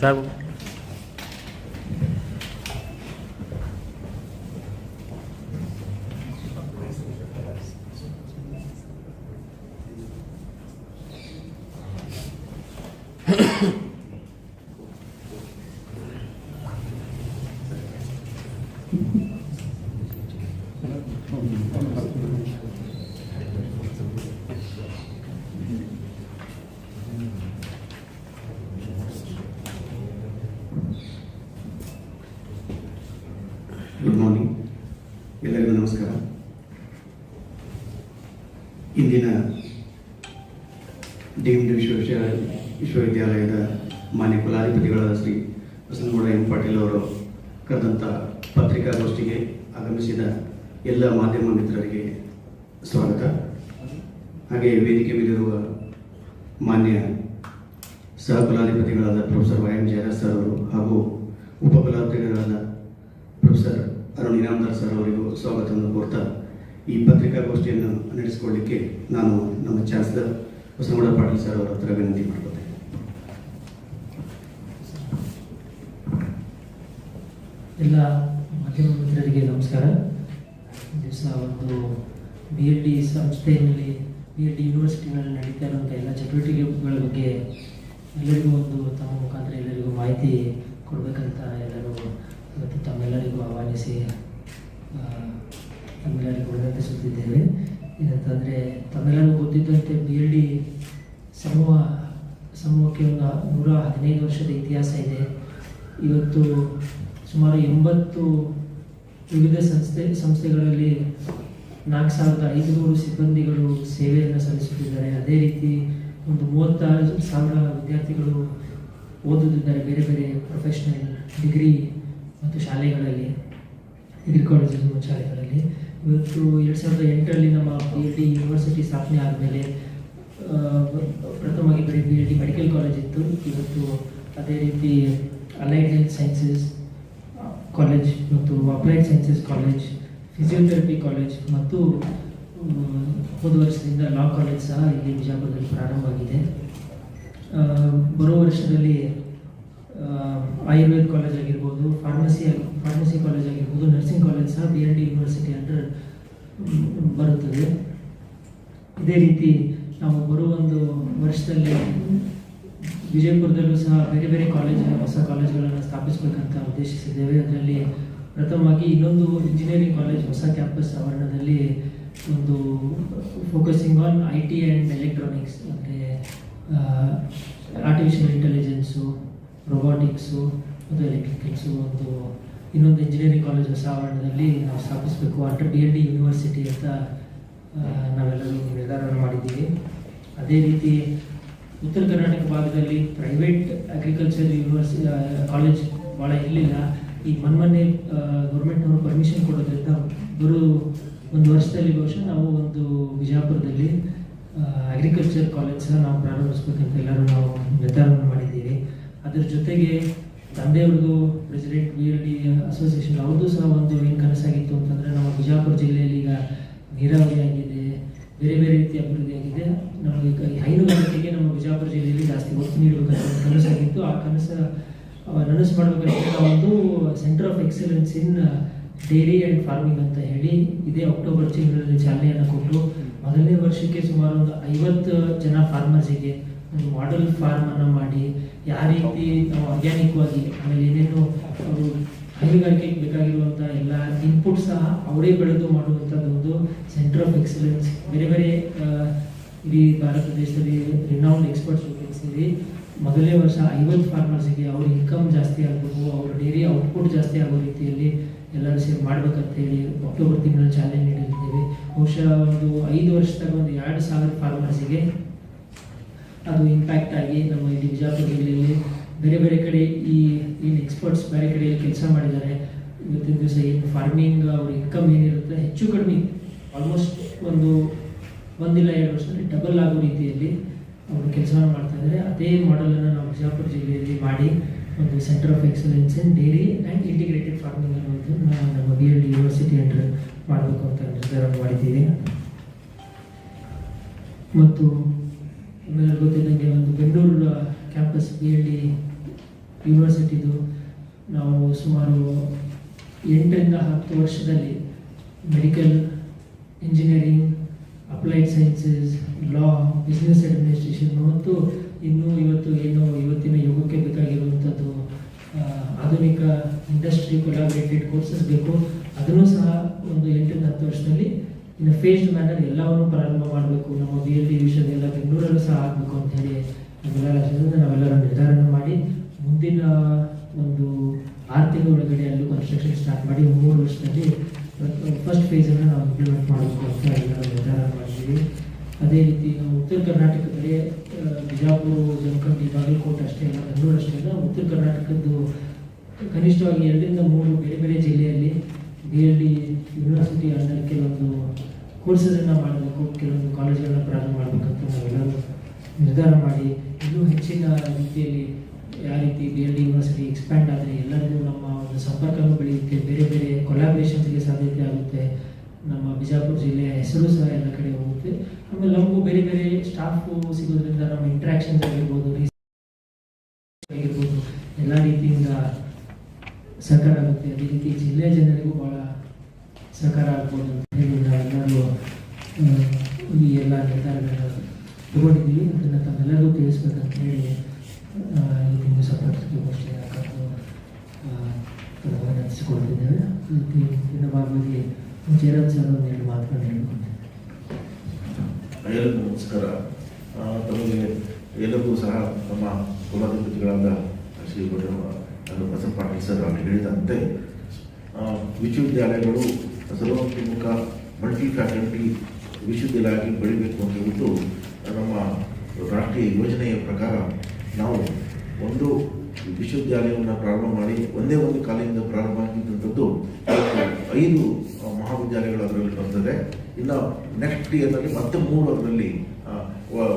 Sir good morning ಎಲ್ಲರಿಗೂ ನಮಸ್ಕಾರ. ಇಂದಿನ ಡೀಮ್ಡ್ ವಿಶ್ವವಿದ್ಯ ವಿಶ್ವವಿದ್ಯಾಲಯದ ಮಾನ್ಯ ಕುಲಾಧಿಪತಿಗಳಾದ ಶ್ರೀ ಬಸನಗೌಡ ಎಂ ಪಾಟೀಲ್ ಅವರು ಕರೆದಂಥ ಪತ್ರಿಕಾಗೋಷ್ಠಿಗೆ ಆಗಮಿಸಿದ ಎಲ್ಲ ಮಾಧ್ಯಮ ಮಿತ್ರರಿಗೆ ಸ್ವಾಗತ. ಹಾಗೆ ವೇದಿಕೆ ಮೇಲಿರುವ ಮಾನ್ಯ ಸಹ ಕುಲಾಧಿಪತಿಗಳಾದ professor Y M Jayaraj sir ಅವರು ಹಾಗೂ ಉಪಕುಲಾಧಿಪತಿಗಳಾದ ಪ್ರೊಫೆಸರ್ ಅರುಣ್ ಇನಾಮದಾರ್ ಸರ್ ಅವರಿಗೂ ಸ್ವಾಗತವನ್ನು ಕೋರ್ತಾ ಈ ಪತ್ರಿಕಾಗೋಷ್ಠಿಯನ್ನು ನಡೆಸಿಕೊಳ್ಳಿಕ್ಕೆ ನಾನು ನಮ್ಮ ಚಾನ್ಸಲರ್ ಹೊಸಗೌಡ ಪಾಟೀಲ್ ಸರ್ ಅವರ ಹತ್ರ ವಿನಂತಿ ಮಾಡ್ಕೊತೇನೆ. ಎಲ್ಲ ಮಾಧ್ಯಮ ಮಿತ್ರರಿಗೆ ನಮಸ್ಕಾರ. ದಿವಸ ಒಂದು ಬಿ ಎಲ್ ಡಿ ಸಂಸ್ಥೆಯಲ್ಲಿ ಬಿ ಎಲ್ ಡಿ ಯೂನಿವರ್ಸಿಟಿನಲ್ಲಿ ನಡೀತಾ ಇರುವಂಥ ಎಲ್ಲ ಚಟುವಟಿಕೆಗಳ ಬಗ್ಗೆ ಎಲ್ಲರಿಗೂ ಒಂದು ತಮ್ಮ ಮುಖಾಂತರ ಎಲ್ಲರಿಗೂ ಮಾಹಿತಿ ಕೊಡಬೇಕಂತ ಎಲ್ಲರೂ ಇವತ್ತು ತಮ್ಮೆಲ್ಲರಿಗೂ ಆಹ್ವಾನಿಸಿ ತಮ್ಮೆಲ್ಲರಿಗೂ ಯಾಕಂದರೆ ಏನಂತಂದರೆ ತಮ್ಮೆಲ್ಲರಿಗೂ ಗೊತ್ತಿದ್ದಂತೆ ಬಿ ಎಲ್ ಡಿ ಸಮೂಹ, ಸಮೂಹಕ್ಕೆ ಒಂದು ನೂರ ಹದಿನೈದು ವರ್ಷದ ಇತಿಹಾಸ ಇದೆ. ಇವತ್ತು ಸುಮಾರು ಎಂಬತ್ತು ವಿವಿಧ ಸಂಸ್ಥೆ, ಸಂಸ್ಥೆಗಳಲ್ಲಿ ನಾಲ್ಕು ಸಾವಿರದ ಐದುನೂರು ಸಿಬ್ಬಂದಿಗಳು ಸೇವೆಯನ್ನು ಸಲ್ಲಿಸುತ್ತಿದ್ದಾರೆ. ಅದೇ ರೀತಿ ಒಂದು ಮೂವತ್ತಾರು ಸಾವಿರ ವಿದ್ಯಾರ್ಥಿಗಳು ಓದುತ್ತಿದ್ದಾರೆ, ಬೇರೆ ಬೇರೆ ಪ್ರೊಫೆಷ್ನಲ್ ಡಿಗ್ರಿ ಮತ್ತು ಶಾಲೆಗಳಲ್ಲಿ ಡಿಗ್ರಿ ಕಾಲೇಜು ಮತ್ತು ಶಾಲೆಗಳಲ್ಲಿ. ಇವತ್ತು ಎರಡು ಸಾವಿರದ ಎಂಟರಲ್ಲಿ ನಮ್ಮ ಪಿ ಎಲ್ ಡಿ ಯೂನಿವರ್ಸಿಟಿ ಸ್ಥಾಪನೆ ಆದಮೇಲೆ ಪ್ರಥಮವಾಗಿ ಬರೀ P L D medical college ಇತ್ತು. ಇವತ್ತು ಅದೇ ರೀತಿ ಅಲೈಡ್ ಹೆಲ್ತ್ ಸೈನ್ಸಸ್ ಕಾಲೇಜ್ ಮತ್ತು applied sciences college physiotherapy college ಮತ್ತು ಹೋದ ವರ್ಷದಿಂದ ಲಾ ಕಾಲೇಜ್ ಸಹ ಇಲ್ಲಿ ಬಿಜಾಪುರದಲ್ಲಿ ಪ್ರಾರಂಭವಾಗಿದೆ. ಬರೋ ವರ್ಷದಲ್ಲಿ ಆಯುರ್ವೇದ ಕಾಲೇಜ್ ಆಗಿರ್ಬೋದು ಫಾರ್ಮಸಿ ಫಾರ್ಮಸಿ ಕಾಲೇಜ್ ಆಗಿರ್ಬೋದು ನರ್ಸಿಂಗ್ ಕಾಲೇಜ್ ಸಹ B L D university under ಬರುತ್ತದೆ. ಇದೇ ರೀತಿ ನಾವು ಬರುವ ಒಂದು ವರ್ಷದಲ್ಲಿ ವಿಜಯಪುರದಲ್ಲೂ ಸಹ ಬೇರೆ ಬೇರೆ ಕಾಲೇಜ್ ಹೊಸ ಕಾಲೇಜುಗಳನ್ನು ಸ್ಥಾಪಿಸಬೇಕಂತ ಉದ್ದೇಶಿಸಿದ್ದೇವೆ. ಅದರಲ್ಲಿ ಪ್ರಥಮವಾಗಿ ಇನ್ನೊಂದು ಇಂಜಿನಿಯರಿಂಗ್ ಕಾಲೇಜ್ ಹೊಸ ಕ್ಯಾಂಪಸ್ ಆವರಣದಲ್ಲಿ ಒಂದು focusing on I T and electronics ಅಂದರೆ ಆರ್ಟಿಫಿಷಿಯಲ್ ಇಂಟೆಲಿಜೆನ್ಸು ರೊಬಾಟಿಕ್ಸು ಮತ್ತು ಎಲೆಕ್ಟ್ರಿಕಲ್ಸು ಒಂದು ಇನ್ನೊಂದು ಇಂಜಿನಿಯರಿಂಗ್ ಕಾಲೇಜ್ ಹೊಸ ಆವರಣದಲ್ಲಿ ನಾವು ಸ್ಥಾಪಿಸಬೇಕು under D L D university ಅಂತ ನಾವೆಲ್ಲರೂ ನಿರ್ಧಾರವನ್ನು ಮಾಡಿದ್ದೀವಿ. ಅದೇ ರೀತಿ ಉತ್ತರ ಕರ್ನಾಟಕ ಭಾಗದಲ್ಲಿ ಪ್ರೈವೇಟ್ ಅಗ್ರಿಕಲ್ಚರ್ ಯೂನಿವರ್ಸಿ ಕಾಲೇಜ್ ಭಾಳ ಇರಲಿಲ್ಲ. ಈ ಮೊನ್ನೆ ಗೌರ್ಮೆಂಟ್ನವರು ಪರ್ಮಿಷನ್ ಕೊಡೋದ್ರಿಂದ ಬರೋ ಒಂದು ವರ್ಷದಲ್ಲಿ ಬಹುಶಃ ನಾವು ಒಂದು ಬಿಜಾಪುರದಲ್ಲಿ ಅಗ್ರಿಕಲ್ಚರ್ ಕಾಲೇಜ್ ಸಹ ನಾವು ಪ್ರಾರಂಭಿಸ್ಬೇಕಂತ ಎಲ್ಲರೂ ನಾವು ನಿರ್ಧಾರವನ್ನು ಮಾಡಿದ್ದೀವಿ. ಅದರ ಜೊತೆಗೆ ತಂದೆಯವ್ರದ್ದು president B L D association ಅವ್ರದ್ದು ಸಹ ಒಂದು ಏನು ಕನಸಾಗಿತ್ತು ಅಂತಂದರೆ ನಮ್ಮ ಬಿಜಾಪುರ ಜಿಲ್ಲೆಯಲ್ಲಿ ಈಗ ನೀರಾವರಿ ಆಗಿದೆ, ಬೇರೆ ಬೇರೆ ರೀತಿಯ ಅಭಿವೃದ್ಧಿ ಆಗಿದೆ. ನಮಗೆ ಹೈನುಗಾರಿಕೆಗೆ ನಮ್ಮ ಬಿಜಾಪುರ ಜಿಲ್ಲೆಯಲ್ಲಿ ಜಾಸ್ತಿ ಒತ್ತು ನೀಡಬೇಕಂತ ಕನಸಾಗಿತ್ತು. ಆ ಕನಸ ನನಸು ಮಾಡಬೇಕಂತ ಒಂದು centre of excellence in dairy and farming ಅಂತ ಹೇಳಿ ಇದೇ ಅಕ್ಟೋಬರ್ ತಿಂಗಳಲ್ಲಿ ಚಾಲನೆಯನ್ನು ಕೊಟ್ಟು, ಮೊದಲನೇ ವರ್ಷಕ್ಕೆ ಸುಮಾರು ಒಂದು ಐವತ್ತು ಜನ ಫಾರ್ಮರ್ಸಿಗೆ ಒಂದು ಮಾಡಲ್ ಫಾರ್ಮ್ ಅನ್ನು ಮಾಡಿ, ಯಾವ ರೀತಿ ನಾವು ಆರ್ಗ್ಯಾನಿಕ್ವಾಗಿ ಆಮೇಲೆ ಏನೇನು ಅವರು ಹೈನುಗಾರಿಕೆಗೆ ಬೇಕಾಗಿರುವಂಥ ಎಲ್ಲ ಇನ್ಪುಟ್ ಸಹ ಅವರೇ ಬೆಳೆದು ಮಾಡುವಂಥದ್ದು ಒಂದು ಸೆಂಟರ್ ಆಫ್ ಎಕ್ಸಲೆನ್ಸ್ ಬೇರೆ ಬೇರೆ ಇಡೀ ಭಾರತ ದೇಶದಲ್ಲಿ ರಿನೌಂಡ್ ಎಕ್ಸ್ಪರ್ಟ್ಸ್ ಸೇರಿ ಮೊದಲನೇ ವರ್ಷ ಐವತ್ತು ಫಾರ್ಮರ್ಸಿಗೆ ಅವ್ರ ಇನ್ಕಮ್ ಜಾಸ್ತಿ ಆಗಬೇಕು ಅವ್ರ ಡೈರಿ ಔಟ್ಪುಟ್ ಜಾಸ್ತಿ ಆಗೋ ರೀತಿಯಲ್ಲಿ ಎಲ್ಲರೂ ಸೇರಿ ಮಾಡ್ಬೇಕಂತ ಹೇಳಿ ಅಕ್ಟೋಬರ್ ತಿಂಗಳಲ್ಲಿ ಚಾಲೆಂಜ್ ನೀಡಿರ್ತೀವಿ ಬಹುಶಃ ಒಂದು ಐದು ವರ್ಷದಾಗ ಒಂದು ಎರಡು ಸಾವಿರ ಫಾರ್ಮರ್ಸಿಗೆ ಅದು ಇಂಪ್ಯಾಕ್ಟ್ ಆಗಿ ನಮ್ಮ ಇಲ್ಲಿ ಬಿಜಾಪುರ ಜಿಲ್ಲೆಯಲ್ಲಿ ಬೇರೆ ಬೇರೆ ಕಡೆ ಈ, ಏನು ಎಕ್ಸ್ಪರ್ಟ್ಸ್ ಬೇರೆ ಕಡೆಯಲ್ಲಿ ಕೆಲಸ ಮಾಡಿದ್ದಾರೆ. ಇವತ್ತಿನ ದಿವಸ ಏನು ಫಾರ್ಮಿಂಗ್ ಅವ್ರ ಇನ್ಕಮ್ ಏನಿರುತ್ತೆ ಹೆಚ್ಚು ಕಡಿಮೆ ಆಲ್ಮೋಸ್ಟ್ ಒಂದು ಒಂದಿಲ್ಲ ಎರಡು ವರ್ಷದಲ್ಲಿ ಡಬಲ್ ಆಗೋ ರೀತಿಯಲ್ಲಿ ಅವರು ಕೆಲಸವನ್ನು ಮಾಡ್ತಾ ಇದ್ದಾರೆ. ಅದೇ ಮಾಡೆಲನ್ನು ನಾವು ಬಿಜಾಪುರ ಜಿಲ್ಲೆಯಲ್ಲಿ ಮಾಡಿ ಒಂದು centre of excellence in dairy and integrated farming ಅನ್ನೋದು ನಾವು ನಮ್ಮ B L D university under ಮಾಡಬೇಕು ಅಂತ ನಿರ್ಧಾರ ಮಾಡಿದ್ದೀವಿ. ಮತ್ತು ನಿಮ್ಮೆಲ್ಲರಿಗೂ ಗೊತ್ತಿದ್ದಂಗೆ ಒಂದು Bengaluru campus B L D ಯೂನಿವರ್ಸಿಟಿದು ನಾವು ಸುಮಾರು ಎಂಟರಿಂದ ಹತ್ತು ವರ್ಷದಲ್ಲಿ medical engineering applied sciences law business administration ಮತ್ತು ಇನ್ನೂ ಇವತ್ತು ಏನು ಇವತ್ತಿನ ಯುಗಕ್ಕೆ ಬೇಕಾಗಿರುವಂಥದ್ದು ಆಧುನಿಕ ಇಂಡಸ್ಟ್ರಿ ಕೊಲಾಬ್ರೇಟೆಡ್ ಕೋರ್ಸಸ್ ಬೇಕು. ಅದನ್ನು ಸಹ ಇನ್ನು ಫೇಸ್ಡ್ ಮ್ಯಾನರ್ ಎಲ್ಲವನ್ನು ಪ್ರಾರಂಭ ಮಾಡಬೇಕು. ನಮ್ಮ ಬಿ ಎಲ್ ಡಿ ವಿಷಯದೆಲ್ಲ ಬೆಂಗಳೂರಲ್ಲೂ ಸಹ ಆಗಬೇಕು ಅಂತ ಹೇಳಿ ನಮ್ಮೆಲ್ಲರ ರಾಜ್ಯದಿಂದ ನಾವೆಲ್ಲರೂ ನಿರ್ಧಾರ ಮಾಡಿ ಮುಂದಿನ ಒಂದು ಆರು ತಿಂಗಳ ಒಳಗಡೆ ಅಲ್ಲಿ ಕನ್ಸ್ಟ್ರಕ್ಷನ್ ಸ್ಟಾರ್ಟ್ ಮಾಡಿ ಮೂರು ವರ್ಷದಲ್ಲಿ ಫಸ್ಟ್ ಫೇಸನ್ನು ನಾವು ಇಂಪ್ಲಿಮೆಂಟ್ ಮಾಡಬೇಕು ಅಂತ ಎಲ್ಲರೂ ನಿರ್ಧಾರ ಮಾಡಿದ್ದೀವಿ ಅದೇ ರೀತಿ ಉತ್ತರ ಕರ್ನಾಟಕದಲ್ಲಿ ಬಿಜಾಪುರ ಜಮಖಂಡಿ ಬಾಗಲಕೋಟೆ ಅಷ್ಟೇ ಅಲ್ಲ, ಬೆಂಗಳೂರು ಅಷ್ಟೇ ಅಲ್ಲ, ಉತ್ತರ ಕರ್ನಾಟಕದ್ದು ಕನಿಷ್ಠವಾಗಿ ಎರಡರಿಂದ ಮೂರು ಬೇರೆ ಬೇರೆ ಜಿಲ್ಲೆಯಲ್ಲಿ B L D university under ಕೆಲವೊಂದು ಕೋರ್ಸಸನ್ನು ಮಾಡಬೇಕು, ಕೆಲವೊಂದು ಕಾಲೇಜ್ಗಳನ್ನ ಪ್ರಾರಂಭ ಮಾಡಬೇಕಂತ ನಾವೆಲ್ಲರೂ ನಿರ್ಧಾರ ಮಾಡಿ, ಇನ್ನೂ ಹೆಚ್ಚಿನ ರೀತಿಯಲ್ಲಿ ಯಾವ ರೀತಿ B L D university expand ಆದರೆ ಎಲ್ಲರಿಗೂ ನಮ್ಮ ಒಂದು ಸಂಪರ್ಕವೂ ಬೆಳೆಯುತ್ತೆ, ಬೇರೆ ಬೇರೆ ಕೊಲಾಬ್ರೇಷನ್ಸ್ಗೆ ಸಾಧ್ಯತೆ ಆಗುತ್ತೆ. ನಮ್ಮ ಬಿಜಾಪುರ ಜಿಲ್ಲೆಯ ಹೆಸರು ಸಹ ಎಲ್ಲ ಕಡೆ ಹೋಗುತ್ತೆ. ಆಮೇಲೆ ನಮಗೂ ಬೇರೆ ಬೇರೆ ಸ್ಟಾಫು ಸಿಗೋದ್ರಿಂದ ನಮ್ಮ ಇಂಟ್ರಾಕ್ಷನ್ಸ್ ಆಗಿರ್ಬೋದು ಆಗಿರ್ಬೋದು, ಎಲ್ಲ ರೀತಿಯಿಂದ ಸಹಕಾರ ಆಗುತ್ತೆ ಅದೇ ರೀತಿ ಜಿಲ್ಲೆಯ ಜನರಿಗೂ ಭಾಳ ಸಹಕಾರ ಆಗ್ಬೋದು ಅಂತ ಹೇಳಿ ನಾವೆಲ್ಲರೂ ಈ ಎಲ್ಲ ನಿರ್ಧಾರಗಳನ್ನ ತಗೊಂಡಿದ್ದೀವಿ. ಅದನ್ನು ತಮ್ಮೆಲ್ಲರಿಗೂ ತಿಳಿಸ್ಬೇಕಂತ ಹೇಳಿ ಆ, ಈ ತಿಂಗಳು ಸಪೋರ್ಟ್ಗೆ ಗೋಷ್ಠಿ ಹಾಕೋದು ಅನಿಸಿಕೊಳ್ತಿದ್ದೇವೆ ಇನ್ನು ಭಾಗವಾಗಿ ಜಯರಾಜ್ ಸರ್ ಎರಡು ಮಾತುಗಳನ್ನು ಹೇಳ್ಕೊಂಡೆ ಎಲ್ಲರಿಗೂ ನಮಸ್ಕಾರ. ತಮಗೆ ಎಲ್ಲರಿಗೂ ಸಹ ನಮ್ಮ ಕುಲಾಧಿಪತಿಗಳಾದ ಶ್ರೀ ಬಸವ ಬಸವ ಪಾಟೀಲ್ ಸರ್ ಅವರು ಹೇಳಿದಂತೆ ವಿಶ್ವವಿದ್ಯಾಲಯಗಳು ಸರ್ವತೋಮುಖ ಮಲ್ಟಿ ಫ್ಯಾಕಲ್ಟಿ ವಿಶ್ವವಿದ್ಯಾಲಯಕ್ಕೆ ಬೆಳಿಬೇಕು ಅಂತ ಹೇಳ್ಬಿಟ್ಟು ನಮ್ಮ ರಾಷ್ಟ್ರೀಯ ಯೋಜನೆಯ ಪ್ರಕಾರ ನಾವು ಒಂದು ವಿಶ್ವವಿದ್ಯಾಲಯವನ್ನು ಪ್ರಾರಂಭ ಮಾಡಿ, ಒಂದೇ ಒಂದು ಕಾಲೇಜಿಂದ ಪ್ರಾರಂಭ ಆಗಿದ್ದಂಥದ್ದು ಐದು ಮಹಾವಿದ್ಯಾಲಯಗಳು ಅದರಲ್ಲಿ ಬರ್ತದೆ ಇನ್ನು ನೆಕ್ಸ್ಟ್ ಇಯರ್ನಲ್ಲಿ ಮತ್ತೆ ಮೂರು ಅದರಲ್ಲಿ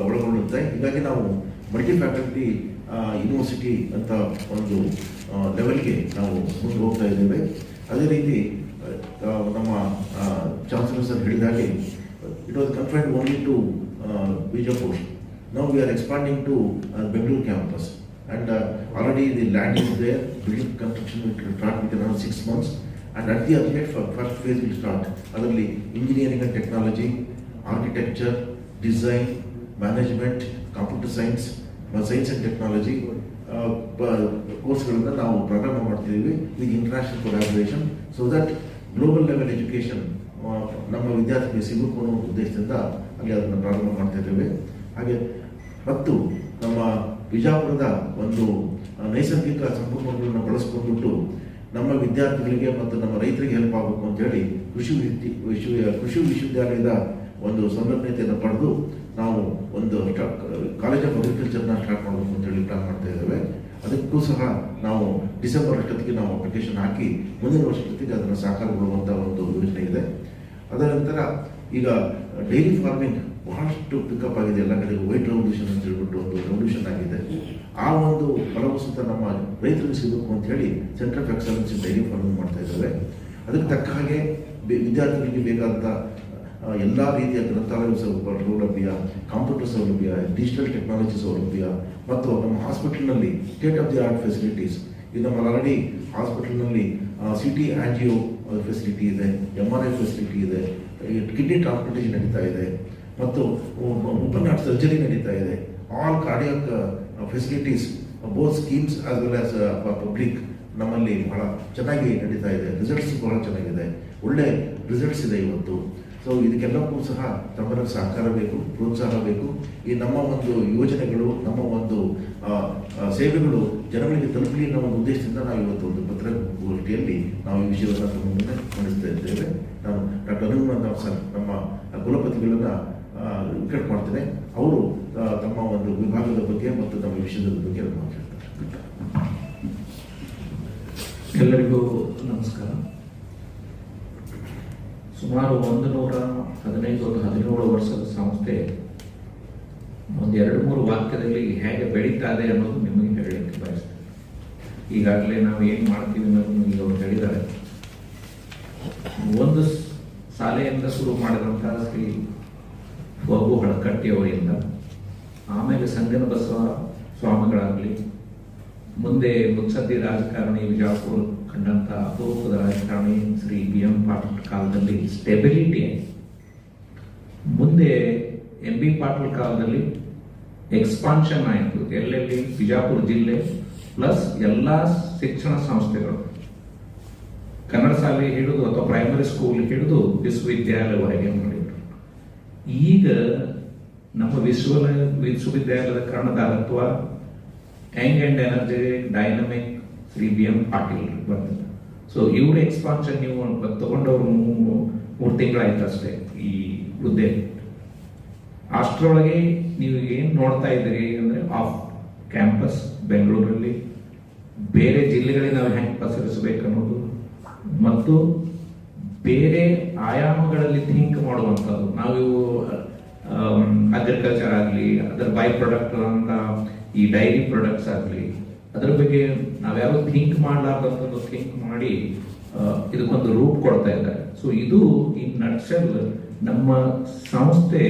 ಒಳಗೊಳ್ಳುತ್ತೆ. ಹೀಗಾಗಿ ನಾವು ಮಲ್ಟಿ ಫ್ಯಾಕಲ್ಟಿ ಯೂನಿವರ್ಸಿಟಿ ಅಂತ ಒಂದು ಲೆವೆಲ್ಗೆ ನಾವು ಮುಂದೆ ಹೋಗ್ತಾ ಇದ್ದೇವೆ. ಅದೇ ರೀತಿ ನಮ್ಮ ಚಾನ್ಸಲರ್ ಸರ್ ಹೇಳಿದಾಗೆ it was confined only to Bijapur now we are expanding to Bengaluru campus and already the land is there building construction will start within six months and at the athlete for first phase will start ಅದರಲ್ಲಿ engineering and technology architecture design management computer science design, and technology ಕೋರ್ಸ್ಗಳನ್ನು ನಾವು ಪ್ರಾರಂಭ ಮಾಡ್ತಿದ್ದೀವಿ. With international collaboration so that global level education ನಮ್ಮ ವಿದ್ಯಾರ್ಥಿಗಳಿಗೆ ಸಿಗಬೇಕು ಅನ್ನೋ ಉದ್ದೇಶದಿಂದ ಅಲ್ಲಿ ಅದನ್ನು ಪ್ರಾರಂಭ ಮಾಡ್ತಾ ಇದ್ದೇವೆ ಹಾಗೆ ಮತ್ತು ನಮ್ಮ ಬಿಜಾಪುರದ ಒಂದು ನೈಸರ್ಗಿಕ ಸಂಪನ್ಮೂಲಗಳನ್ನು ಬಳಸ್ಕೊಂಡ್ಬಿಟ್ಟು ನಮ್ಮ ವಿದ್ಯಾರ್ಥಿಗಳಿಗೆ ಮತ್ತು ನಮ್ಮ ರೈತರಿಗೆ ಹೆಲ್ಪ್ ಆಗಬೇಕು ಅಂತ ಹೇಳಿ ಕೃಷಿ ವಿಶ್ವ ಕೃಷಿ ವಿಶ್ವವಿದ್ಯಾಲಯದ ಒಂದು ಸಂಲಗ್ನತೆಯನ್ನು ಪಡೆದು ನಾವು ಒಂದು ಕಾಲೇಜ್ ಆಫ್ ಅಗ್ರಿಕಲ್ಚರ್ನ ಸ್ಟಾರ್ಟ್ ಮಾಡಬೇಕು ಅಂತ ಹೇಳಿ ಪ್ಲಾನ್ ಮಾಡ್ತಾ ಇದ್ದೇವೆ. ಅದಕ್ಕೂ ಸಹ ನಾವು ಡಿಸೆಂಬರ್ ಅಷ್ಟೊತ್ತಿಗೆ ನಾವು ಅಪ್ಲಿಕೇಶನ್ ಹಾಕಿ ಮುಂದಿನ ವರ್ಷದೊತ್ತಿಗೆ ಅದನ್ನು ಸಾಕಾರಗೊಳ್ಳುವಂಥ ಒಂದು ಯೋಜನೆ ಇದೆ. ಅದರ ನಂತರ ಈಗ ಡೈರಿ ಫಾರ್ಮಿಂಗ್ ಬಹಳಷ್ಟು ಪಿಕಪ್ ಆಗಿದೆ ಎಲ್ಲ ಕಡೆ ವೈಟ್ ರೆವಲ್ಯೂಷನ್ ಅಂತ ಹೇಳ್ಬಿಟ್ಟು ಒಂದು ರೆವಲ್ಯೂಷನ್ ಆಗಿದೆ. ಆ ಒಂದು ಫಲವಸ್ತ ನಮ್ಮ ರೈತರಿಗೆ ಸಿಗಬೇಕು ಅಂತ ಹೇಳಿ centre of excellence dairy farming ಮಾಡ್ತಾ ಇದ್ದೇವೆ. ಅದಕ್ಕೆ ತಕ್ಕ ಹಾಗೆ ವಿದ್ಯಾರ್ಥಿಗಳಿಗೆ ಬೇಕಾದಂಥ ಎಲ್ಲ ರೀತಿಯ ಗ್ರಂಥಾಲಯ ಸೌಲಭ್ಯ ಕಂಪ್ಯೂಟರ್ ಸೌಲಭ್ಯ ಡಿಜಿಟಲ್ ಟೆಕ್ನಾಲಜಿ ಸೌಲಭ್ಯ ಮತ್ತು ನಮ್ಮ ಹಾಸ್ಪಿಟಲ್ನಲ್ಲಿ state of the art facilities ಇದು ನಮ್ಮ ಆಲ್ರೆಡಿ ಹಾಸ್ಪಿಟಲ್ನಲ್ಲಿ ಸಿ ಟಿ ಆಂಜಿಯೋ ಫೆಸಿಲಿಟಿ ಇದೆ ಎಂ ಆರ್ ಐ ಫೆಸಿಲಿಟಿ ಇದೆ ಕಿಡ್ನಿ ಟ್ರಾನ್ಸ್ಪ್ಲಾಂಟೇಷನ್ ನಡೀತಾ ಇದೆ ಮತ್ತು ಓಪನ್ ಸರ್ಜರಿ ನಡೀತಾ ಇದೆ. All cardiac facilities both schemes as well as public ನಮ್ಮಲ್ಲಿ ಬಹಳ ಚೆನ್ನಾಗಿ ನಡೀತಾ ಇದೆ. ರಿಸಲ್ಟ್ಸ್ ಬಹಳ ಚೆನ್ನಾಗಿದೆ. ಒಳ್ಳೆ ರಿಸಲ್ಟ್ಸ್ ಇದೆ ಇವತ್ತು. ಸೊ ಇದಕ್ಕೆಲ್ಲಕ್ಕೂ ಸಹ ತಮ್ಮರ ಸಹಕಾರ ಬೇಕು ಪ್ರೋತ್ಸಾಹ ಬೇಕು ಈ ನಮ್ಮ ಒಂದು ಯೋಜನೆಗಳು, ನಮ್ಮ ಒಂದು ಸೇವೆಗಳು ಜನಗಳಿಗೆ ತಲುಪಲಿ ಅನ್ನೋ ಒಂದು ಉದ್ದೇಶದಿಂದ ನಾವು ಇವತ್ತು ಒಂದು ಪತ್ರಿಕಾಗೋಷ್ಠಿಯಲ್ಲಿ ನಾವು ಈ ವಿಷಯವನ್ನು ತಮ್ಮ ಮುಂದೆ ಮಂಡಿಸ್ತಾ ಇದ್ದೇವೆ. ನಾನು ಡಾಕ್ಟರ್ ಅನುಮಂತ ಸರ್ ನಮ್ಮ ಕುಲಪತಿಗಳನ್ನ ವಿಕೆಟ್ ಮಾಡ್ತೇನೆ. ಅವರು ತಮ್ಮ ಒಂದು ವಿಭಾಗದ ಬಗ್ಗೆ ಮತ್ತು ತಮ್ಮ ವಿಷಯದ ಬಗ್ಗೆ ಮಾತಾಡ್ತಾರೆ. ಎಲ್ಲರಿಗೂ ನಮಸ್ಕಾರ. ಸುಮಾರು ಒಂದು ನೂರ ಹದಿನೈದು ಹದಿನೇಳು ವರ್ಷದ ಸಂಸ್ಥೆ ಒಂದು ಎರಡು ಮೂರು ವಾಕ್ಯದಲ್ಲಿ ಹೇಗೆ ಬೆಳೀತಾ ಇದೆ ಅನ್ನೋದು ನಿಮಗೆ ಹೇಳಲಿಕ್ಕೆ ಬಯಸ್ತೇನೆ. ಈಗಾಗಲೇ ನಾವು ಏನು ಮಾಡ್ತೀವಿ ಅನ್ನೋದನ್ನು ಈಗ ಹೇಳಿದ್ದಾರೆ. ಒಂದು ಶಾಲೆಯಿಂದ ಶುರು ಮಾಡಿದಂತಹ ಶ್ರೀ ವಗು ಹಳಕಟ್ಟಿಯವರಿಂದ, ಆಮೇಲೆ ಸಂಗನ ಬಸವ ಸ್ವಾಮಿಗಳಾಗಲಿ ಮುಂದೆ ಮುತ್ಸದ್ದಿ ರಾಜಕಾರಣಿ ವಿಜಾಪುರ ಕಂಡಂತ ಅಪರೂಪದ ರಾಜಕಾರಣಿ ಶ್ರೀ ಬಿ ಎಂ ಪಾಟೀಲ್ ಕಾಲದಲ್ಲಿ ಸ್ಟೆಬಿಲಿಟಿ ಮುಂದೆ ಎಂ ಬಿ ಪಾಟೀಲ್ ಕಾಲದಲ್ಲಿ ಎಕ್ಸ್ಪಾನ್ಷನ್ ಆಯಿತು. ಎಲ್ಲೆಲ್ಲಿ? ಬಿಜಾಪುರ ಜಿಲ್ಲೆ ಪ್ಲಸ್ ಎಲ್ಲ ಶಿಕ್ಷಣ ಸಂಸ್ಥೆಗಳು. ಕನ್ನಡ ಶಾಲೆ ಹಿಡಿದು ಅಥವಾ ಪ್ರೈಮರಿ ಸ್ಕೂಲ್ ಹಿಡಿದು ವಿಶ್ವವಿದ್ಯಾಲಯವರೆಗೆ ಮಾಡಿದರು. ಈಗ ನಮ್ಮ ವಿಶ್ವ ವಿಶ್ವವಿದ್ಯಾಲಯದ ಕರ್ಣಧಾರತ್ವ young and energetic dynamic Shri B M Patil ಬಂದಿಲ್ಲ ಸೊ ಇವ್ರ ಎಕ್ಸ್ಪಾನ್ಷನ್ ನೀವು ತಗೊಂಡವ್ರು ಮೂರು ತಿಂಗಳಾಯ್ತು ಅಷ್ಟೇ ಈ ಹುದ್ದೆ. ಅಷ್ಟರೊಳಗೆ ನೀವು ಏನು ನೋಡ್ತಾ ಇದ್ದೀರಿ ಅಂದರೆ ಆಫ್ ಕ್ಯಾಂಪಸ್ ಬೆಂಗಳೂರಲ್ಲಿ ಬೇರೆ ಜಿಲ್ಲೆಗಳಿಗೆ ನಾವು ಹೆಂಗೆ ಪಸರಿಸಬೇಕು ಅನ್ನೋದು ಮತ್ತು ಬೇರೆ ಆಯಾಮಗಳಲ್ಲಿ ಥಿಂಕ್ ಮಾಡುವಂಥದ್ದು. ನಾವು ಅಗ್ರಿಕಲ್ಚರ್ ಆಗಲಿ, ಅದರ ಬೈ ಪ್ರಾಡಕ್ಟ್ ಅಂತ ಈ ಡೈರಿ ಪ್ರಾಡಕ್ಟ್ಸ್ ಆಗಲಿ, ಅದರ ಬಗ್ಗೆ ನಾವ್ಯಾರು ಥಿಂಕ್ ಮಾಡಲಾರ್ದಂತ ಥಿಂಕ್ ಮಾಡಿ ಇದಕ್ಕೊಂದು ರೂಪ ಕೊಡ್ತಾ ಇದ್ದಾರೆ. ಸೊ ಇದು ಈ ನಟ್ಸೆಲ್ ನಮ್ಮ ಸಂಸ್ಥೆ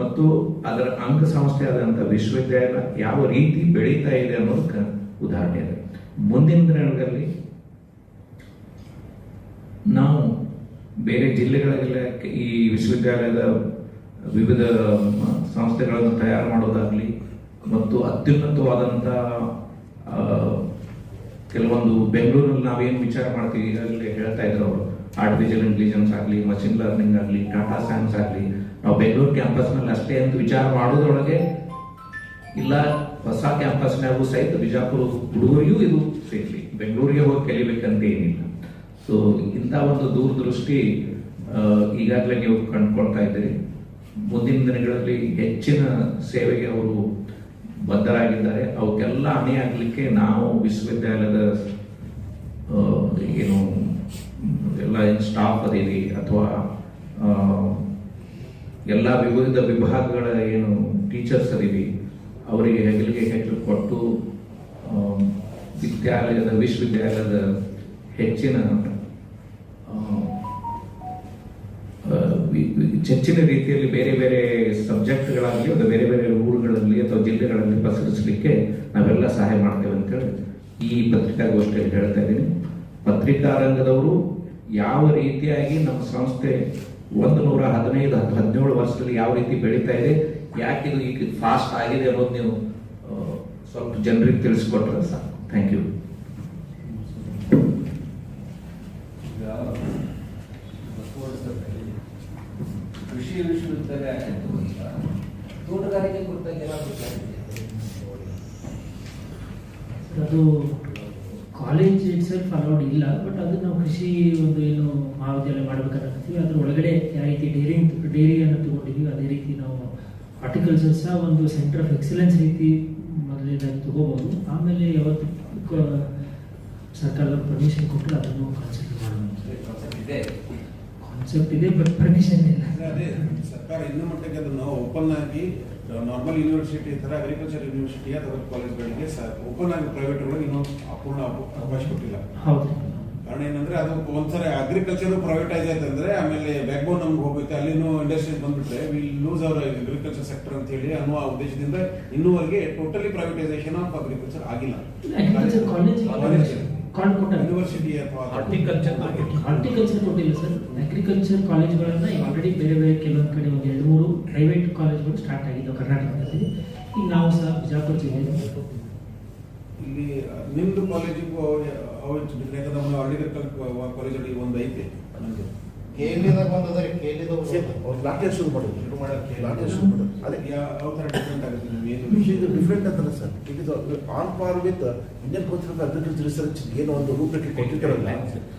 ಮತ್ತು ಅದರ ಅಂಗ ಸಂಸ್ಥೆ ಆದಂಥ ವಿಶ್ವವಿದ್ಯಾಲಯ ಯಾವ ರೀತಿ ಬೆಳೀತಾ ಇದೆ ಅನ್ನೋದಕ್ಕೆ ಉದಾಹರಣೆ ಇದೆ. ಮುಂದಿನ ದಿನಗಳಲ್ಲಿ ನಾವು ಬೇರೆ ಜಿಲ್ಲೆಗಳಿಗೆಲ್ಲ ಈ ವಿಶ್ವವಿದ್ಯಾಲಯದ ವಿವಿಧ ಸಂಸ್ಥೆಗಳನ್ನು ತಯಾರು ಮಾಡೋದಾಗ್ಲಿ ಮತ್ತು ಅತ್ಯುನ್ನತವಾದಂಥ ಕೆಲವೊಂದು ಬೆಂಗಳೂರಲ್ಲಿ ನಾವೇನು ವಿಚಾರ ಮಾಡ್ತೀವಿ ಈಗಾಗಲೇ ಹೇಳ್ತಾ ಇದ್ರು ಅವರು. ಆರ್ಟಿಫಿಷಿಯಲ್ ಇಂಟೆಲಿಜೆನ್ಸ್ ಆಗಲಿ ಮಷಿನ್ ಲರ್ನಿಂಗ್ ಆಗಲಿ ಡಾಟಾ ಸೈನ್ಸ್ ಆಗಲಿ, ನಾವು ಬೆಂಗಳೂರು ಕ್ಯಾಂಪಸ್ನಲ್ಲಿ ಅಷ್ಟೇ ಅಂತ ವಿಚಾರ ಮಾಡೋದ್ರೊಳಗೆ ಇಲ್ಲ, ಹೊಸ ಕ್ಯಾಂಪಸ್ನಾಗೂ ಸಹಿತ ಬಿಜಾಪುರ ಹುಡುಗರಿಗೂ ಇದು ಸಿಗಲಿ ಬೆಂಗಳೂರಿಗೆ ಹೋಗಿ ಕಲಿಬೇಕಂತ ಏನಿಲ್ಲ. ಸೊ ಇಂಥ ಒಂದು ದೂರದೃಷ್ಟಿ ಈಗಾಗಲೇ ನೀವು ಕಂಡುಕೊಳ್ತಾ ಇದ್ದೀರಿ. ಮುಂದಿನ ದಿನಗಳಲ್ಲಿ ಹೆಚ್ಚಿನ ಸೇವೆಗೆ ಅವರು ಬದ್ಧರಾಗಿದ್ದಾರೆ. ಅವಕ್ಕೆಲ್ಲ ಅಣೆಯಾಗಲಿಕ್ಕೆ ನಾವು ವಿಶ್ವವಿದ್ಯಾಲಯದ ಏನು, ಎಲ್ಲ ಏನು ಸ್ಟಾಫ್ ಅದೀವಿ ಅಥವಾ ಎಲ್ಲ ವಿವಿಧ ವಿಭಾಗಗಳ ಏನು ಟೀಚರ್ಸ್ ಅದೀವಿ ಅವರಿಗೆ ಹೆಗಲಿಗೆ ಹೆಗಲು ಕೊಟ್ಟು ವಿದ್ಯಾಲಯದ, ವಿಶ್ವವಿದ್ಯಾಲಯದ ಹೆಚ್ಚಿನ ಹೆಚ್ಚಿನ ರೀತಿಯಲ್ಲಿ ಬೇರೆ ಬೇರೆ ಸಬ್ಜೆಕ್ಟ್ಗಳಾಗಲಿ ಅಥವಾ ಬೇರೆ ಬೇರೆ ಊರುಗಳಲ್ಲಿ ಅಥವಾ ಜಿಲ್ಲೆಗಳಲ್ಲಿ ಪಸರಿಸಲಿಕ್ಕೆ ನಾವೆಲ್ಲ ಸಹಾಯ ಮಾಡ್ತೇವೆ ಅಂತೇಳಿ ಈ ಪತ್ರಿಕಾಗೋಷ್ಠಿಯಲ್ಲಿ ಹೇಳ್ತಾ ಇದ್ದೀನಿ. ಪತ್ರಿಕಾ ರಂಗದವರು ಯಾವ ರೀತಿಯಾಗಿ ನಮ್ಮ ಸಂಸ್ಥೆ ಒಂದು ನೂರ ಹದಿನೈದು ಹದಿನೇಳು ವರ್ಷದಲ್ಲಿ ಯಾವ ರೀತಿ ಬೆಳೀತಾ ಇದೆ, ಯಾಕೆ ಇದು ಈಗ ಫಾಸ್ಟ್ ಆಗಿದೆ ಅನ್ನೋದು ನೀವು ಸ್ವಲ್ಪ ಜನರಿಗೆ ತಿಳಿಸ್ಕೊಟ್ರೆ ಸರ್ ಥ್ಯಾಂಕ್ ಯು ಕೃಷಿ ವಿಶ್ವವಿದ್ಯಾಲಯ ತೋಟಗಾರಿಕೆ ಕುರಿತಾಗಿ? ಅದು ಕಾಲೇಜ್ ಇಟ್ ಸೆಲ್ಫ್ ಅಲೌಡ್ ಇಲ್ಲ ಬಟ್ ಅದು ನಾವು ಕೃಷಿ ಒಂದು ಏನು ಮಹಾವಿದ್ಯಾಲಯ ಮಾಡ್ಬೇಕಂತೀವಿ ಅದ್ರ ಒಳಗಡೆ ಯಾವ ರೀತಿ ಡೈರಿ ಡೈರಿಯನ್ನು ತಗೊಂಡಿದ್ದೀವಿ ಅದೇ ರೀತಿ ನಾವು ಹಾರ್ಟಿಕಲ್ಚರ್ ಸಹ ಒಂದು ಸೆಂಟರ್ ಆಫ್ ಎಕ್ಸಲೆನ್ಸ್ ರೀತಿ ಮೊದಲನೇದಾಗಿ ತಗೋಬಹುದು ಆಮೇಲೆ ಯಾವತ್ತು ಸರ್ಕಾರದ ಪರ್ಮಿಷನ್ ಕೊಟ್ಟರೆ ಅದನ್ನು ಕಾನ್ಸೆಪ್ಟ್ ಮಾಡೋದು ಕಾನ್ಸೆಪ್ಟ್ ಇದೆ. ಬಟ್ ಪರ್ಮಿಷನ್ ಇಲ್ಲ. ಸರ್ಕಾರ ಇನ್ನು ಮಟ್ಟಕ್ಕೆ ಅದನ್ನು ಓಪನ್ ಆಗಿ ನಾರ್ಮಲ್ ಯೂನಿವರ್ಸಿಟಿ ತರ ಅಗ್ರಿಕಲ್ಚರ್ ಯೂನಿವರ್ಸಿಟಿ ಅಥವಾ ಕಾಲೇಜ್ಗಳಿಗೆ ಓಪನ್ ಆಗಿ ಪ್ರೈವೇಟ್ ಒಳಗೆ ಇನ್ನೂ ಅಪೂರ್ಣ ಅವ- ಅವಕಾಶ ಕೊಟ್ಟಿಲ್ಲ. ಕಾರಣ ಏನಂದ್ರೆ ಅದು ಒಂದ್ಸರಿ ಅಗ್ರಿಕಲ್ಚರ್ ಪ್ರೈವೇಟೈಸ್ ಆಯ್ತಂದ್ರೆ ಆಮೇಲೆ ಬ್ಯಾಕ್ ಬೋನ್ ನಮ್ಗೆ ಹೋಗುತ್ತೆ ಅಲ್ಲಿನೂ ಇಂಡಸ್ಟ್ರೀಸ್ ಬಂದ್ಬಿಟ್ರೆ will lose our agriculture sector ಅಂತ ಹೇಳಿ ಅನ್ನುವ ಉದ್ದೇಶದಿಂದ ಇನ್ನೂವರೆಗೆ ಟೋಟಲಿ ಪ್ರೈವೇಟೈಸೇಷನ್ ಆಫ್ ಅಗ್ರಿಕಲ್ಚರ್ ಆಗಿಲ್ಲ. ಕೊಟ್ಟಾಗ ಯೂನಿವರ್ಸಿಟಿ ಅಥವಾ ಹಾರ್ಟಿಕಲ್ಚರ್ ಹಾರ್ಟಿಕಲ್ಚರ್ ಕೊಟ್ಟಿಲ್ಲ. ಸರ್. ಅಗ್ರಿಕಲ್ಚರ್ ಕಾಲೇಜ್ಗಳನ್ನ ಆಲ್ರೆಡಿ ಬೇರೆ ಬೇರೆ ಕೆಲವೊಂದು ಕಡೆ ಒಂದು ಎರಡು ಮೂರು ಪ್ರೈವೇಟ್ ಕಾಲೇಜ್ಗಳು ಸ್ಟಾರ್ಟ್ ಆಗಿದ್ದವು ಕರ್ನಾಟಕದಲ್ಲಿ. ಈಗ ನಾವು ಸಹ ಬಿಜಾಪುರ ಜಿಲ್ಲೆಯಲ್ಲಿ ಇಲ್ಲಿ ನಿಮ್ದು ಕಾಲೇಜಿಗೂ ಯಾಕಂದ್ರೆ ನಮ್ಮ ಅಗ್ರಿಕಲ್ಚರ್ ಕಾಲೇಜಲ್ಲಿ ಒಂದು ಐತೆ ನಮ್ದು. ಕೇಳಿದಾಗ ಬಂದದ್ರೆ ಕೇಳಿದವರು ಲಾಸ್ಟ್ ಇಯರ್ ಶುರು ಮಾಡೋದು ಶುರು ಮಾಡೋದು ಲಾಸ್ಟ್ ಇಯರ್ ಶುರು ಮಾಡೋದು ಅದಕ್ಕೆ ಯಾವ ಥರ ಡಿಫ್ರೆಂಟ್ ಆಗುತ್ತೆ ನಿಮ್ಗೆ? ಏನು ವಿಷಯ ಡಿಫ್ರೆಂಟ್ ಅಂತಲ್ಲ sir. It is on par with Indian Council of Agriculture Research ಏನು ಒಂದು ರೂಪರೇಖೆ ಕೊಟ್ಟಿದ್ದಾರಲ್ಲ.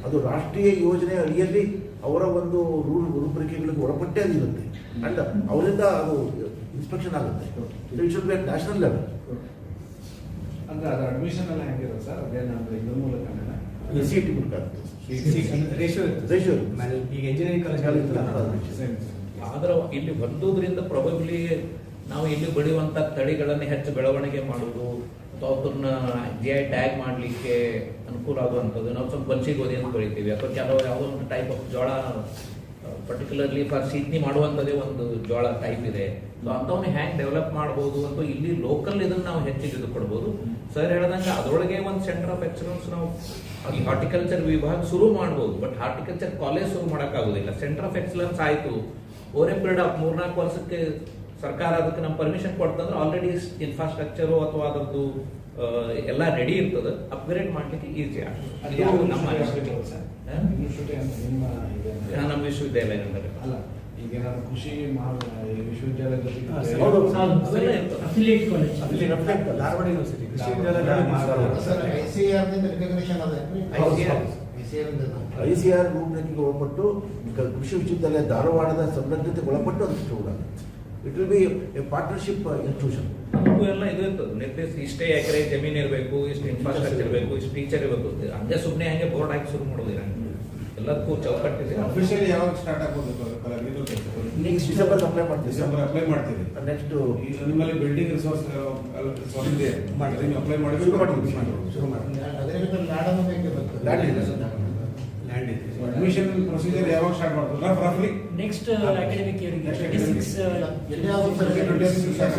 ಅದು ರಾಷ್ಟ್ರೀಯ ಯೋಜನೆ ಅಡಿಯಲ್ಲಿ ಅವರ ಒಂದು ರೂಲ್ ರೂಪರೇಖೆಗಳಿಗೆ ಒಳಪಟ್ಟೆ ಆಗಿರುತ್ತೆ ಇರುತ್ತೆ. ಅಂಡ್ ಅವರಿಂದ ಅದು ಇನ್ಸ್ಪೆಕ್ಷನ್ ಆಗುತ್ತೆ. It should be at national level ಅಂದ್ರೆ ಅದು ಅಡ್ಮಿಷನ್ ಎಲ್ಲ ಹೆಂಗಿರೋದು ಸರ್? ಅದೇನಂದ್ರೆ ಇದ್ರ ಮೂಲಕ ಮೂಲಕ. ಈಗ ಇಂಜಿನಿಯರಿಂಗ್ ಕಾಲೇಜ್ ಆದ್ರೆ ಇಲ್ಲಿ ಹೊಂದೋದ್ರಿಂದ ಪ್ರಾಬಬ್ಲಿ ನಾವು ಇಲ್ಲಿ ಬೆಳೆಯುವಂತ ತಳಿಗಳನ್ನು ಹೆಚ್ಚು ಬೆಳವಣಿಗೆ ಮಾಡುವುದು ಅಥವಾ ಅದನ್ನ ಜಿ ಐ ಟ್ಯಾಗ್ ಮಾಡಲಿಕ್ಕೆ ಅನುಕೂಲ ಆಗುವಂಥದ್ದು. ನಾವು ಸ್ವಲ್ಪ ಬನ್ಸಿ ಗೋಧಿ ಅಂತ ಬೆಳಿತೀವಿ. ಅಥವಾ ಕೆಲವು ಯಾವುದೋ ಒಂದು ಟೈಪ್ ಆಫ್ ಜೋಳ ಪರ್ಟಿಕ್ಯುಲರ್ಲಿ ಫಾರ್ ಸಿಡ್ನಿ ಮಾಡುವಂಥದ್ದೇ ಒಂದು ಜೋಳ ಟೈಪ್ ಇದೆ. ಸೊ ಅಂಥವನ್ನ ಹ್ಯಾಂಗ್ ಡೆವಲಪ್ ಮಾಡ್ಬೋದು ಅಂತ ಇಲ್ಲಿ ಲೋಕಲ್ ಇದನ್ನ ನಾವು ಹೆಚ್ಚಿಗೆ ಇದು ಕೊಡ್ಬೋದು. ಸರ್ ಹೇಳ್ದಂಗೆ ಅದರೊಳಗೆ ಒಂದು ಸೆಂಟರ್ ಆಫ್ ಎಕ್ಸಲೆನ್ಸ್ ನಾವು ಈ ಹಾರ್ಟಿಕಲ್ಚರ್ ವಿಭಾಗ ಶುರು ಮಾಡ್ಬೋದು ಬಟ್ ಹಾರ್ಟಿಕಲ್ಚರ್ ಕಾಲೇಜ್ ಶುರು ಮಾಡೋಕ್ಕಾಗೋದಿಲ್ಲ. ಸೆಂಟರ್ ಆಫ್ ಎಕ್ಸಲೆನ್ಸ್ ಆಯಿತು ಓವರ್ ಎ ಪೀರಿಯಡ್ ಆಫ್ ಮೂರ್ನಾಲ್ಕು ವರ್ಷಕ್ಕೆ ಸರ್ಕಾರ ಅದಕ್ಕೆ ನಮ್ಮ ಪರ್ಮಿಷನ್ ಕೊಡ್ತಂದ್ರೆ ಆಲ್ರೆಡಿ ಇನ್ಫ್ರಾಸ್ಟ್ರಕ್ಚರು ಅಥವಾ ಅದರದ್ದು ಎಲ್ಲ ರೆಡಿ ಇರ್ತದೆ. ಅಪ್ಗ್ರೇಡ್ ಮಾಡ್ಲಿಕ್ಕೆ ಈಸಿ ಆಗ್ತದೆ. ನಮ್ಮ ವಿಶ್ವವಿದ್ಯಾಲಯ ಈಗ ಏನಾದ್ರು ಕೃಷಿ ಮಹಾ ವಿಶ್ವವಿದ್ಯಾಲಯ Dharwad university. Sir I C R ರೂಪರೇಖೆಗೆ ಒಳಪಟ್ಟು ಕೃಷಿ ವಿಶ್ವವಿದ್ಯಾಲಯ ಧಾರವಾಡದ ಸಂಬಂಧತೆ ಒಳಪಟ್ಟು ಅದು student it will be a partnership institution ನಮಗೂ ಎಲ್ಲ ಇದು ಇತ್ತು ನಿರ್ದೇಶ ಇಷ್ಟೇ ಎಕರೆ ಜಮೀನು ಇರಬೇಕು ಇಷ್ಟು ಇನ್ಫ್ರಾಸ್ಟ್ರಕ್ಚರ್ ಇರಬೇಕು ಇಷ್ಟು ಟೀಚರ್ ಇರಬೇಕು. ಹಂಗೆ ಸುಮ್ಮನೆ ಹಂಗೆ ಬೋರ್ಡ್ ಹಾಕಿ ಶುರು ಮಾಡೋದಿಲ್ಲ ಎಲ್ಲದಕ್ಕೂ ಚೌಕಟ್ಟಿದೆ. ಅಫಿಷಿಯಲಿ ಯಾವಾಗ ಸ್ಟಾರ್ಟ್ ಆಗ್ಬೋದು ನೆಕ್ಸ್ಟ್ ಡಿಸೆಂಬರ್ ಅಪ್ಲೈ ಮಾಡ್ತೀವಿ ಡಿಸೆಂಬರ್ ಅಪ್ಲೈ ಮಾಡ್ತೀವಿ. ನೆಕ್ಸ್ಟ್ ಈಗ ನಿಮ್ಮಲ್ಲಿ ಬಿಲ್ಡಿಂಗ್ ರಿಸೋರ್ಸ್ ಇದೆ. ಮಾಡಿ. ನೀವು ಅಪ್ಲೈ ಮಾಡಿ ಶುರು ಮಾಡಿ ಶುರು ಮಾಡಿ ಅದರಿಂದ ಲ್ಯಾಡನ್ನು ಬೇಕೇ ಲ್ಯಾಂಡ್ ಇದೆ. ಲ್ಯಾಂಡ್ ಇದೆ ಅಡ್ಮಿಷನ್ ಪ್ರೊಸೀಜರ್ ಯಾವಾಗ ಸ್ಟಾರ್ಟ್ ಮಾಡ್ಬೋದು? ರಫ್ ರಫ್ಲಿ ನೆಕ್ಸ್ಟ್ ಅಕಾಡೆಮಿಕ್ ಎಲ್ಲ ಸಿಕ್ಸ್ ಎಲ್ಲಿ ಆಗುತ್ತೆ ಸರ್?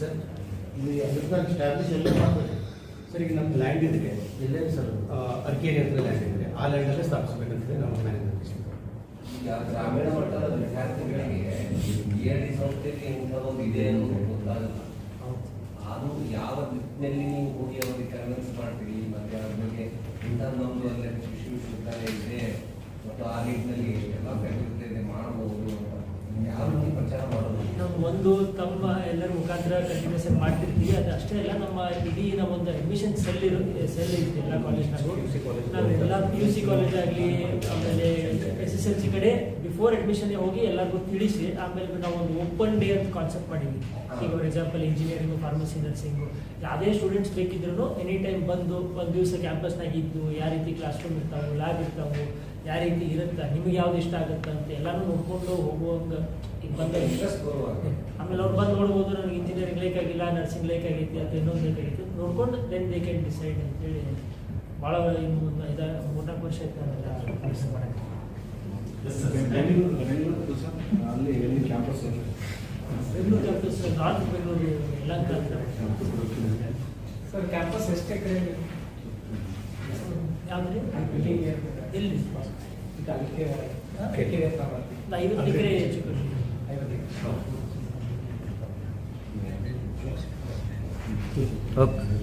ಸರ್ ಇದು ಅಗ್ರಿಕಲ್ಚರ್ ಸ್ಟಾಬ್ಲಿಷ್ ಎಲ್ಲ ಮಾಡ್ತಾರೆ. ಸರ್ ಈಗ ನಮ್ಮ ಲ್ಯಾಂಡ್ ಇದೆ ಎಲ್ಲೇ ಸರ್ ಅರ್ಕೇರಿ ಹತ್ರ ಲ್ಯಾಂಡ್ ಇದೆ ಆ ಲ್ಯಾಂಡಲ್ಲೇ ಸ್ಥಾಪಿಸಬೇಕಂತ ನಮ್ಮ ಮ್ಯಾನೇಜರ್ ಈಗ ಗ್ರಾಮೀಣ ಮಟ್ಟದ ವಿದ್ಯಾರ್ಥಿಗಳಿಗೆ ಬಿ ಎಲ್ ಡಿ ಸಂಸ್ಥೆಯಲ್ಲಿ ಇಂಥದ್ದೊಂದು ಇದೆ ಅನ್ನೋದು ಗೊತ್ತಾಗಲ್ಲ. ಅದು ಯಾವ ನಿಟ್ಟಿನಲ್ಲಿ ನೀವು ಹೋಗಿ ಅವರಿಗೆ ಕನ್ವಿನ್ಸ್ ಮಾಡ್ತೀರಿ? ಮತ್ತೆ ಅದ್ರ ಬಗ್ಗೆ ಇಂಥ ನಮ್ದು ಅಲ್ಲೇ ಕೃಷಿ ವಿಶ್ವವಿದ್ಯಾಲಯ ಇದೆ ಮತ್ತು ಆ ನಿಟ್ಟಿನಲ್ಲಿ ಎಲ್ಲ ಕಲಿಯುತ್ತೆ ಮಾಡಬಹುದು ಯಾವ ರೀತಿ ಪ್ರಚಾರ ಮಾಡೋದು? ನಾವು ಒಂದು ತಮ್ಮ ಎಲ್ಲರ ಮುಖಾಂತರ ಕಂಟಿನ್ಯೂಸ್ ಆಗಿ ಮಾಡ್ತಿರ್ತೀವಿ. ಅದು ಅಷ್ಟೇ ಅಲ್ಲ ನಮ್ಮ ಇಡೀ ನಮ್ಮ ಒಂದು ಅಡ್ಮಿಷನ್ ಸೆಲ್ ಇರು ಸೆಲ್ ಇರುತ್ತೆ ಎಲ್ಲ ಕಾಲೇಜ್ನಾಗೂ ನಾವು ಎಲ್ಲ ನಾವೆಲ್ಲ ಪಿ ಯು ಸಿ ಕಾಲೇಜ್ ಆಗಲಿ ಆಮೇಲೆ ಎಸ್ ಎಸ್ ಎಲ್ ಸಿ ಕಡೆ ಬಿಫೋರ್ ಅಡ್ಮಿಷನ್ ಹೋಗಿ ಎಲ್ಲರಿಗೂ ತಿಳಿಸಿ ಆಮೇಲೆ ನಾವು ಒಂದು ಓಪನ್ ಡೇ ಅಂತ ಕಾನ್ಸೆಪ್ಟ್ ಮಾಡಿದ್ವಿ. ಈಗ for example engineering pharmacy nursing ಯಾವುದೇ ಸ್ಟೂಡೆಂಟ್ಸ್ ಬೇಕಿದ್ರು ಎನಿ ಟೈಮ್ ಬಂದು ಒಂದು ದಿವಸ ಕ್ಯಾಂಪಸ್ನಾಗ ಇದ್ದು ಯಾವ ರೀತಿ ಕ್ಲಾಸ್ ರೂಮ್ ಇರ್ತಾವೆ ಲ್ಯಾಬ್ ಇರ್ತಾವೆ ಯಾವ ರೀತಿ ಇರುತ್ತೆ? ನಿಮ್ಗೆ ಯಾವ್ದು ಇಷ್ಟ ಆಗುತ್ತೆ ಅಂತ ಎಲ್ಲಾನು ನೋಡ್ಕೊಂಡು ಹೋಗುವಂಗ ಈಗ ಬಂದ ಇಂಟ್ರೆಸ್ಟ್ ಬರುವಾಗ? ಆಮೇಲೆ ಅವ್ರು ಬಂದು ನೋಡ್ಬೋದು ನನಗೆ ಇಂಜಿನಿಯರಿಂಗ್ ಲೈಕ್ ಆಗಿಲ್ಲ ನರ್ಸಿಂಗ್ ಲೈಕ್ ಆಗೈತಿ ಅಥವಾ ಇನ್ನೊಂದು ಬೇಕಾಗಿತ್ತು ನೋಡ್ಕೊಂಡು ದೆನ್ ದೇ ಕ್ಯಾನ್ ಡಿಸೈಡ್ ಅಂತೇಳಿ ಭಾಳ ಇನ್ನು ಒಂದು ಐದು ಮೂರ್ನಾಲ್ಕು ವರ್ಷ ಆಯ್ತು ನಾವೆಲ್ಲ ಕೆಲಸ ಮಾಡಕ್ಕೆ. ಬೆಂಗಳೂರು ಬೆಂಗಳೂರು ಸರ್ ಅಲ್ಲಿ ಎಲ್ಲಿ campus Bengaluru campus north Bengaluru ಎಲ್ಲ ಸರ್ ಕ್ಯಾಂಪಸ್ ಎಷ್ಟು ಎಕರೆ ಯಾವ್ದ್ರಿ? ಬಿಲ್ಡಿಂಗ್ ಎಲ್ಲಿ ಅದಕ್ಕೆ ಒಂದು ಐವತ್ತು ಎಕರೆ ಹೆಚ್ಚು ಕಡಿಮೆ ಐವತ್ತು ಓಕೆ